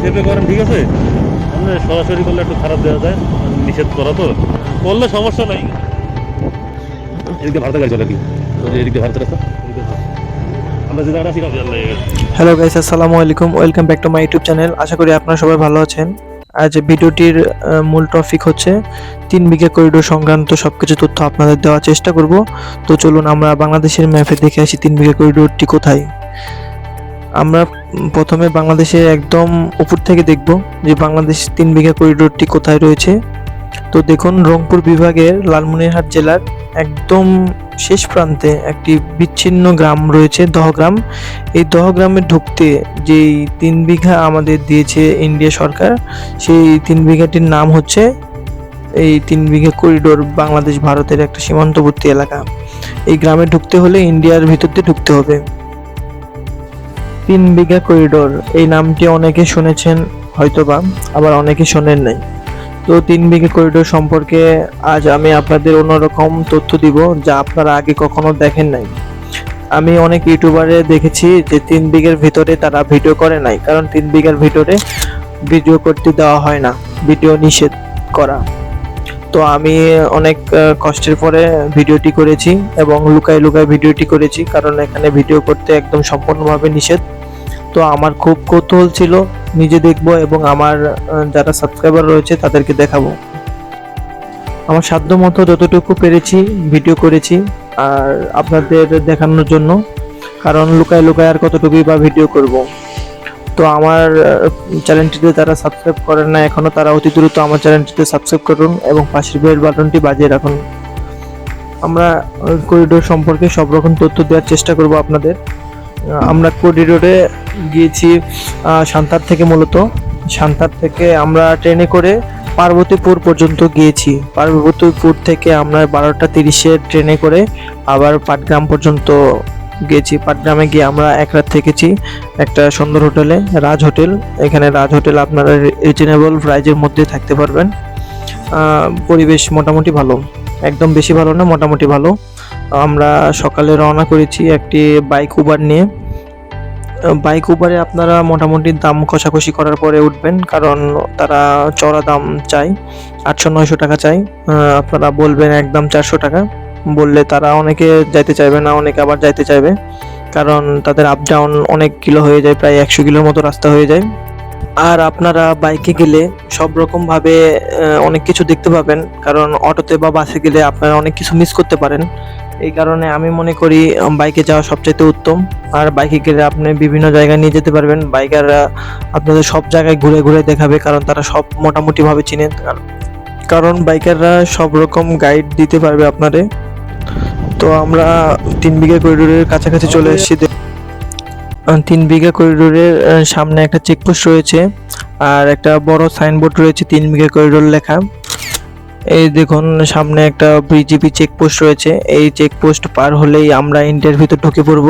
সেপে করেন, ঠিক আছে? সরাসরি করলে একটু খারাপ দেওয়া যায়, নিষেধ করা তো। করলে সমস্যা নাই। এদিকে ভারতের গাড়ি চলে কি। এদিকে ভারতের রাস্তা হ্যালো গাইস আসসালামু আলাইকুম। Welcome back to my YouTube channel আশা করি আপনারা সবাই ভালো আছেন। আজ ভিডিওটির মূল টপিক হচ্ছে তিন বিঘা করিডোর সংক্রান্ত সবকিছু তথ্য আপনাদের দেওয়ার চেষ্টা করব। তো চলুন আমরা বাংলাদেশের ম্যাপে দেখে আসি তিন বিঘা করিডোরটি কোথায়। আমরা প্রথমে বাংলাদেশের একদম উপর থেকে দেখব যে বাংলাদেশ তিন বিঘা করিডোরটি কোথায় রয়েছে। তো দেখুন, রংপুর বিভাগের লালমনিরহাট জেলার একদম শেষ প্রান্তে একটি বিচ্ছিন্ন গ্রাম রয়েছে, দহগ্রাম। এই দহগ্রামে ঢুকতে যেই তিন বিঘা আমাদের দিয়েছে ইন্ডিয়া সরকার, সেই তিন বিঘাটির নাম হচ্ছে এই তিন বিঘা করিডোর বাংলাদেশ ভারতের একটা সীমান্তবর্তী এলাকা। এই গ্রামে ঢুকতে হলে ইন্ডিয়ার ভিতর দিয়ে ঢুকতে হবে। তিন বিঘা করিডোর এই নামটি অনেকে শুনেছেন, হয়তোবা আবার অনেকে শোনেন নাই। তো তিন বিঘা করিডোর সম্পর্কে আজ আমি আপনাদের অন্যরকম তথ্য দিব যা আপনারা আগে কখনো দেখেন নাই। আমি অনেক ইউটিউবারে দেখেছি যে তিন বিঘের ভিতরে তারা ভিডিও করে নাই, কারণ তিন বিঘার ভিতরে ভিডিও করতে দেওয়া হয় না ভিডিও নিষেধ করা। তো আমি অনেক কষ্টের পরে ভিডিওটি করেছি এবং লুকায় লুকায় ভিডিওটি করেছি, কারণ এখানে ভিডিও করতে একদম সম্পূর্ণভাবে নিষেধ। তো আমার খুব কৌতূহল ছিল। নিজে দেখব এবং আমার যারা সাবস্ক্রাইবার রয়েছে তাদেরকে দেখাবো। আমার সাধ্য মতো যতটুকু পেরেছি ভিডিও করেছি আর আপনাদের দেখানোর জন্য। কারণ লুকায় লুকায় আর কতটুকুই বা ভিডিও করব। তো আমার চ্যানেলটিতে যারা সাবস্ক্রাইব করেন না এখনও তারা অতি দ্রুত আমার চ্যানেলটিতে সাবস্ক্রাইব করুন এবং পাশের বেল বাটনটি বাজিয়ে রাখুন। আমরা করিডোর সম্পর্কে সব রকম তথ্য দেওয়ার চেষ্টা করব আপনাদের। আমরা করিডোরে গিয়েছি সান্তার থেকে মূলত। সান্তার থেকে আমরা ট্রেনে করে পার্বতীপুর পর্যন্ত গিয়েছি। পার্বতীপুর থেকে আমরা বারোটা তিরিশে ট্রেনে করে আবার পাটগ্রাম পর্যন্ত গেছি পাটগ্রামে গিয়ে আমরা এক রাত থেকেছি একটা সুন্দর হোটেলে, রাজ হোটেল। এখানে রাজ হোটেল আপনারা রিজনেবল প্রাইজের মধ্যে থাকতে পারবেন। পরিবেশ মোটামুটি ভালো। একদম বেশি ভালো না, মোটামুটি ভালো। আমরা সকালে রওনা করেছি একটি বাইক উবার নিয়ে। বাইক উবারে আপনারা মোটামুটি দাম কষাকষি করার পরে উঠবেন, কারণ তারা চড়া দাম চায় আটশো নয়শো টাকা চাই। আপনারা বলবেন একদম চারশো টাকা। বললে তারা অনেকে যাইতে চাইবে না, অনেকে আবার যাইতে চাইবে। কারণ তাদের আপ ডাউন অনেক কিলো হয়ে যায়, প্রায় একশো কিলোর মতো রাস্তা হয়ে যায়। আর আপনারা বাইকে গেলে সব রকমভাবে অনেক কিছু দেখতে পাবেন। কারণ অটোতে বা বাসে গেলে আপনারা অনেক কিছু মিস করতে পারেন। এই কারণে আমি মনে করি বাইকে যাওয়া সবচাইতে উত্তম। আর বাইকে গেলে আপনি বিভিন্ন জায়গায় নিয়ে যেতে পারবেন। বাইকাররা আপনাদের সব জায়গায় ঘুরে ঘুরে দেখাবে কারণ তারা সব মোটামুটি ভাবে চিনে কারণ- বাইকাররা সব রকম গাইড দিতে পারবে আপনারে। তো আমরা তিন বিঘা করিডোরের কাছাকাছি চলে এসেছি। তিন বিঘা করিডোরের সামনে একটা চেকপোস্ট রয়েছে। আর একটা বড় সাইনবোর্ড রয়েছে তিন বিঘা করিডোর লেখা। এই দেখুন, সামনে একটা বিজিবি চেকপোস্ট রয়েছে। এই চেকপোস্ট পার হলেই আমরা ইন্ডিয়ার ভিতর ঢুকে পড়ব।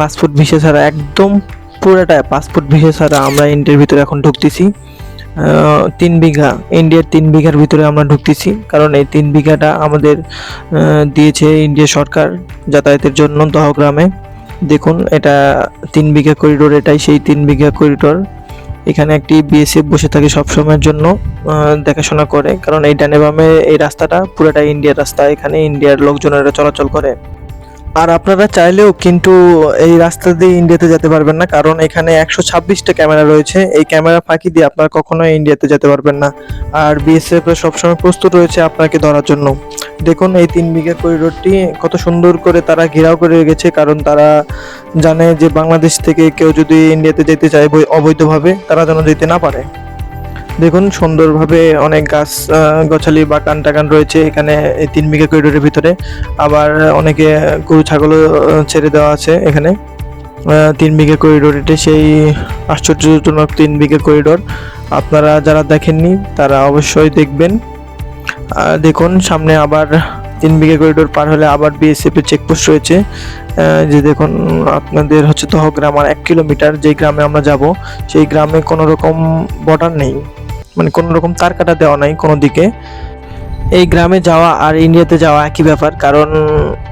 পাসপোর্ট ভিসা ছাড়া একদম পুরোটা পাসপোর্ট ভিসা ছাড়া আমরা ইন্ডিয়ার ভিতরে এখন ঢুকতেছি। তিন বিঘা ইন্ডিয়ার তিন বিঘার ভিতরে আমরা ঢুকতেছি। কারণ এই তিন বিঘাটা আমাদের দিয়েছে ইন্ডিয়া সরকার যাতায়াতের জন্য দহগ্রামে দেখুন, এটা তিন বিঘা করিডোর এটাই সেই তিন বিঘা করিডোর এখানে একটি বিএসএফ বসে থাকে সবসময়ের জন্য দেখাশোনা করে। কারণ এই ডানে বামে এই রাস্তাটা পুরোটা ইন্ডিয়ার রাস্তা। এখানে ইন্ডিয়ার লোকজনেরা চলাচল করে। আর আপনারা চাইলেও কিন্তু এই রাস্তা দিয়ে ইন্ডিয়াতে যেতে পারবেন না, কারণ এখানে একশো ছাব্বিশটা ক্যামেরা রয়েছে। এই ক্যামেরা ফাঁকি দিয়ে আপনারা কখনোই ইন্ডিয়াতে যেতে পারবেন না। আর বিএসএফ সবসময় প্রস্তুত রয়েছে আপনাকে ধরার জন্য। দেখুন এই তিন বিঘা করিডোরটি কত সুন্দর করে তারা ঘেরাও করে রেখেছে, কারণ তারা জানে যে বাংলাদেশ থেকে কেউ যদি ইন্ডিয়াতে যেতে চায় অবৈধভাবে, তারা যেন যেতে না পারে। দেখুন, সুন্দরভাবে অনেক গাছ গছালি বাগান টাগান রয়েছে এখানে তিন বিঘা করিডোরের ভিতরে। আবার অনেকে গরু, ছাগলও ছেড়ে দেওয়া আছে এখানে। তিন বিঘা করিডোর এটা সেই আশ্চর্যজনক তিন বিঘা করিডোর আপনারা যারা দেখেননি, তারা অবশ্যই দেখবেন। দেখুন, সামনে আবার তিন বিঘা করিডোর পার হলে আবার বিএসএফ এর চেকপোস্ট রয়েছে। যে দেখুন, আপনাদের হচ্ছে দহগ্রাম আর এক কিলোমিটার যে গ্রামে আমরা যাব, সেই গ্রামে কোনো রকম বর্ডার নেই। মানে কোনো রকম তার কাটা দেওয়া নাই কোনো দিকে। এই গ্রামে যাওয়া আর ইন্ডিয়াতে যাওয়া একই ব্যাপার, কারণ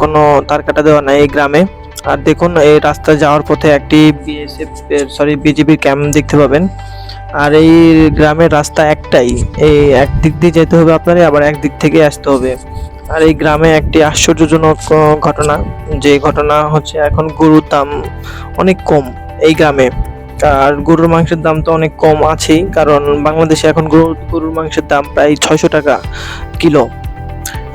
কোনো তার কাটা দেওয়া নাই এই গ্রামে। আর দেখুন, এই রাস্তা যাওয়ার পথে একটি বিএসএফ সরি বিজেপির ক্যাম্প দেখতে পাবেন। আর এই গ্রামের রাস্তা একটাই, এই এক দিক দিয়ে যেতে হবে আপনার, আবার এক দিক থেকে আসতে হবে। আর এই গ্রামে একটি আশ্চর্যজনক ঘটনা, যে ঘটনা হচ্ছে এখন গরুর দাম অনেক কম এই গ্রামে। আর গরুর মাংসের দাম তো অনেক কম আছেই, কারণ বাংলাদেশে এখন গরু, গরুর মাংসের দাম প্রায় ছয়শো টাকা কিলো।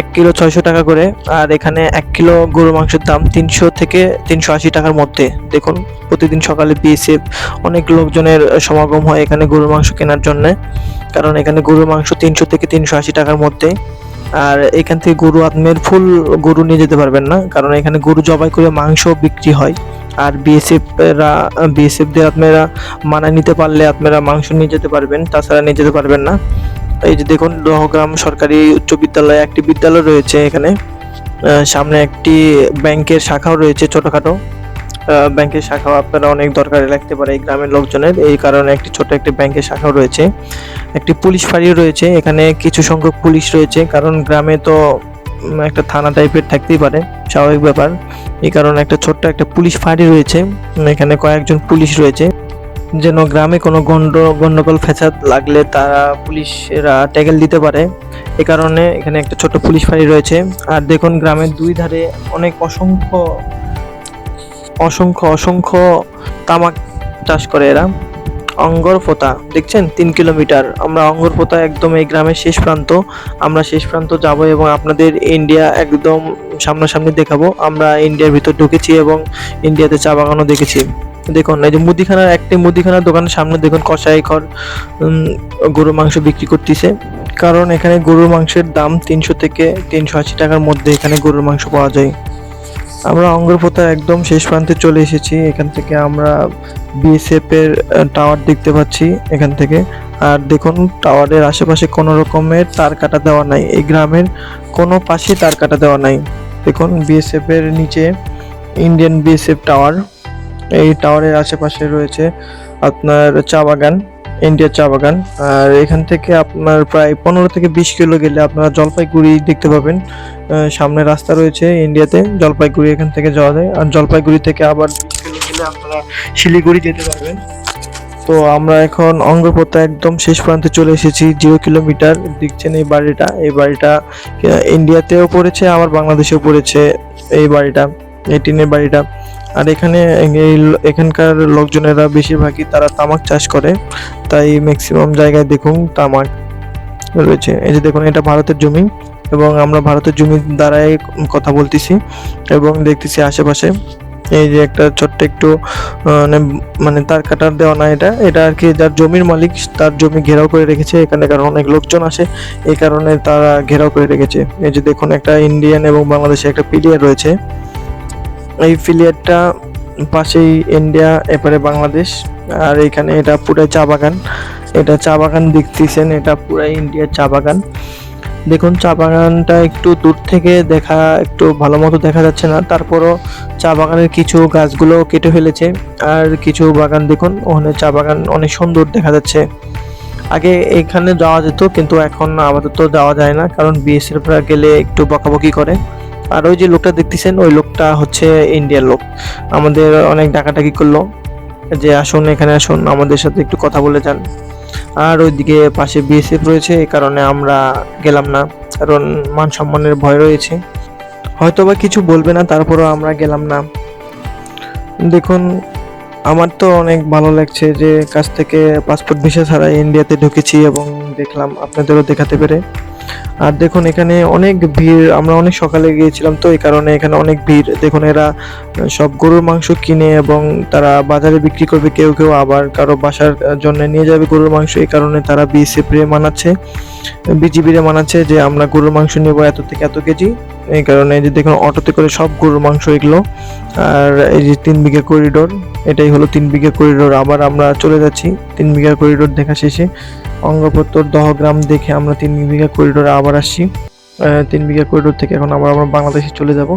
এক কিলো ছয়শো টাকা করে, আর এখানে এক কিলো গরুর মাংসের দাম তিনশো থেকে তিনশো আশি টাকার মধ্যে। দেখুন, প্রতিদিন সকালে বিএসএফ অনেক লোকজনের সমাগম হয় এখানে গরুর মাংস কেনার জন্যে, কারণ এখানে গরুর মাংস তিনশো থেকে তিনশো আশি টাকার মধ্যে। আর এখান থেকে গরু আপনার ফুল গরু নিয়ে যেতে পারবেন না, কারণ এখানে গরু জবাই করে মাংস বিক্রি হয়। আর বিএসএফরা বিএসএফ দিয়ে আপনারা মানা নিতে পারলে আপনারা মাংস নিয়ে যেতে পারবেন, তাছাড়া নিয়ে যেতে পারবেন না। এই যে দেখুন দহগ্রাম সরকারি উচ্চ বিদ্যালয়, একটি বিদ্যালয় রয়েছে এখানে। সামনে একটি ব্যাংকের শাখাও রয়েছে ছোটোখাটো। ব্যাংকের শাখাও আপনারা অনেক দরকারে লাগতে পারে এই গ্রামের লোকজনের। এই কারণে একটি ছোট একটি ব্যাংকের শাখাও রয়েছে। একটি পুলিশ ফাঁড়িও রয়েছে। এখানে কিছু সংখ্যক পুলিশ রয়েছে, কারণ গ্রামে তো একটা থানা টাইপের থাকতেই পারে, স্বাভাবিক ব্যাপার। এই কারণে একটা ছোট্ট একটা পুলিশ ফাঁড়ি রয়েছে এখানে কয়েকজন পুলিশ রয়েছে। যেন গ্রামে কোনো গন্ড গন্ডগোল ফেসাদ লাগলে তারা পুলিশেরা ট্যাগেল দিতে পারে। এ কারণে এখানে একটা ছোট পুলিশ ফাঁড়ি রয়েছে। আর দেখুন, গ্রামের দুই ধারে অনেক অসংখ্য অসংখ্য অসংখ্য তামাক চাষ করে এরা। অঙ্গর পোতা দেখছেন? তিন কিলোমিটার। আমরা অঙ্গর পোতা একদম এই গ্রামের শেষ প্রান্ত। আমরা শেষ প্রান্ত যাব এবং আপনাদের ইন্ডিয়া একদম সামনাসামনি দেখাবো। আমরা ইন্ডিয়ার ভিতর ঢুকেছি এবং ইন্ডিয়াতে চা বাগানও দেখেছি। দেখুন, এই যে মুদিখানার একটি মুদিখানার দোকানের সামনে দেখুন কষাই ঘর গরুর মাংস বিক্রি করতেছে। কারণ এখানে গরুর মাংসের দাম তিনশো থেকে তিনশো আশি টাকার মধ্যে এখানে গরুর মাংস পাওয়া যায়। আমরা অঙ্গরপোতা একদম শেষ প্রান্তে চলে এসেছি। এখান থেকে আমরা বিএসএফ এর টাওয়ার দেখতে পাচ্ছি এখান থেকে। আর দেখুন টাওয়ারের আশেপাশে কোনো রকমের তার কাটা দেওয়া নাই। এই গ্রামের কোনো পাশে তার কাটা দেওয়া নাই। দেখুন বিএসএফ এর নিচে ইন্ডিয়ান বিএসএফ টাওয়ার এই টাওয়ারের আশেপাশে রয়েছে আপনার চা বাগান ইন্ডিয়ার চা বাগান। আর এখান থেকে আপনার প্রায় পনেরো থেকে বিশ কিলো গেলে আপনারা জলপাইগুড়ি দেখতে পাবেন। সামনে রাস্তা রয়েছে ইন্ডিয়াতে, জলপাইগুড়ি এখান থেকে যাওয়া যায়। আর জলপাইগুড়ি থেকে আবার গেলে আপনারা শিলিগুড়ি যেতে পারবেন। তো আমরা এখন অঙ্গপোতা একদম শেষ প্রান্তে চলে এসেছি, জিরো কিলোমিটার দেখছেন এই বাড়িটা। এই বাড়িটা ইন্ডিয়াতেও পড়েছে, আবার বাংলাদেশেও পড়েছে এই বাড়িটা, এই টিনের বাড়িটা। আর এখানে এখানকার লোকজনেরা বেশিরভাগই তারা তামাক চাষ করে, তাই ম্যাক্সিমাম জায়গায় দেখুন তামাক রয়েছে। এই যে দেখুন, এটা ভারতের জমি। এবং আমরা ভারতের জমি দ্বারাই কথা বলতেছি এবং দেখতেছি আশেপাশে এই যে একটা ছোট্ট একটু মানে মানে তার কাটার দেওয়া না এটা। এটা আর কি যার জমির মালিক, তার জমি ঘেরাও করে রেখেছে। এখানে কারণ অনেক লোকজন আসে। এই কারণে তারা ঘেরাও করে রেখেছে। এই যে দেখুন, একটা ইন্ডিয়ান এবং বাংলাদেশে একটা পিলিয়ার রয়েছে। এই ফিলিয়ারটা পাশেই ইন্ডিয়া এপারে বাংলাদেশ। আর এখানে এটা পুরাই চা বাগান। এটা চা বাগান দেখতেছেন, এটা পুরাই ইন্ডিয়ার চা বাগান। দেখুন, চা বাগানটা একটু দূর থেকে দেখা, একটু ভালো মতো দেখা যাচ্ছে না। তারপরও চা বাগানের কিছু গাছগুলো কেটে ফেলেছে। আর কিছু বাগান দেখুন, ওখানে চা বাগান অনেক সুন্দর দেখা যাচ্ছে। আগে এখানে যাওয়া যেত, কিন্তু এখন আপাতত যাওয়া যায় না, কারণ বিএসএফরা গেলে একটু বকাবকি করে। আর ওই যে লোকটা দেখতেছেন, ওই লোকটা হচ্ছে ইন্ডিয়ার লোক। আমাদের অনেক ডাকাটাকি করল। যে আসুন, এখানে আসুন, আমাদের সাথে একটু কথা বলে যান। আর ওইদিকে পাশে বিএসএফ রয়েছে, এই কারণে আমরা গেলাম না, কারণ মান সম্মানের ভয় রয়েছে। হয়তো বা কিছু বলবে না, তারপরও আমরা গেলাম না। দেখুন, আমার তো অনেক ভালো লাগছে যে কাছ থেকে পাসপোর্ট ভিসা ছাড়া ইন্ডিয়াতে ঢুকেছি এবং দেখলাম আপনাদেরও দেখাতে পেরে। আর দেখুন, এখানে অনেক ভিড়, আমরা অনেক সকালে গিয়েছিলাম তো, এই কারণে এখানে অনেক ভিড়। দেখুন, এরা সব গরুর মাংস কিনে এবং তারা বাজারে বিক্রি করবে কেউ কেউ, আবার কারও বাসার জন্য নিয়ে যাবে গরুর মাংস। এই কারণে তারা বিএসএফ রে মানাচ্ছে বিজিবি রে মানাচ্ছে যে, আমরা গরুর মাংস নেব এত থেকে এত কেজি। এই কারণে যে দেখুন, অটোতে করে সব গরুর মাংস এগুলো। আর এই যে তিন বিঘা করিডোর এটাই হলো তিন বিঘা করিডোর আবার আমরা চলে যাচ্ছি, তিন বিঘা করিডোর দেখা শেষে। অঙ্গপত্তর দহগ্রাম দেখে আমরা তিন বিঘা করিডোরে আবার আসি। তিন বিঘা করিডোর থেকে এখন আবার আমরা বাংলাদেশে চলে যাব।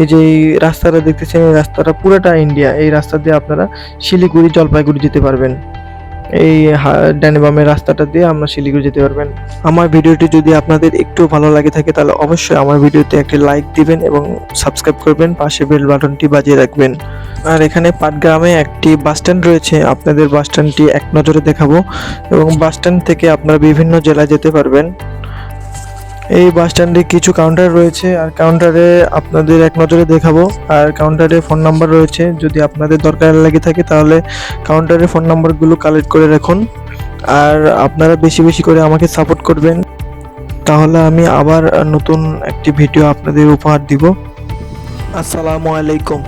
এই যে এই রাস্তাটা দেখতেছেন, এই রাস্তাটা পুরোটা ইন্ডিয়া এই রাস্তা দিয়ে আপনারা শিলিগুড়ি, জলপাইগুড়ি যেতে পারবেন। এই ডানে বামে রাস্তাটা দিয়ে আমরা শিলিগুড়ি যেতে পারবেন। আমার ভিডিওটি যদি আপনাদের একটু ভালো লাগে থাকে, তাহলে অবশ্যই আমার ভিডিওতে একটি লাইক দিবেন এবং সাবস্ক্রাইব করবেন, পাশে বেল বাটনটি বাজিয়ে রাখবেন। আর এখানে পাটগ্রামে একটি বাস স্ট্যান্ড রয়েছে, আপনাদের বাস স্ট্যান্ডটি এক নজরে দেখাবো। এবং বাস স্ট্যান্ড থেকে আপনারা বিভিন্ন জেলায় যেতে পারবেন। এই বাস স্ট্যান্ডে কিছু কাউন্টার রয়েছে, আর কাউন্টারে আপনাদের এক নজরে দেখাবো। আর কাউন্টারে ফোন নাম্বার রয়েছে, যদি আপনাদের দরকার লাগে থাকে তাহলে কাউন্টারে ফোন নাম্বারগুলো কালেক্ট করে রাখুন। আর আপনারা বেশি বেশি করে আমাকে সাপোর্ট করবেন, তাহলে আমি আবার নতুন একটি ভিডিও আপনাদের উপহার দিব। আসসালামু আলাইকুম।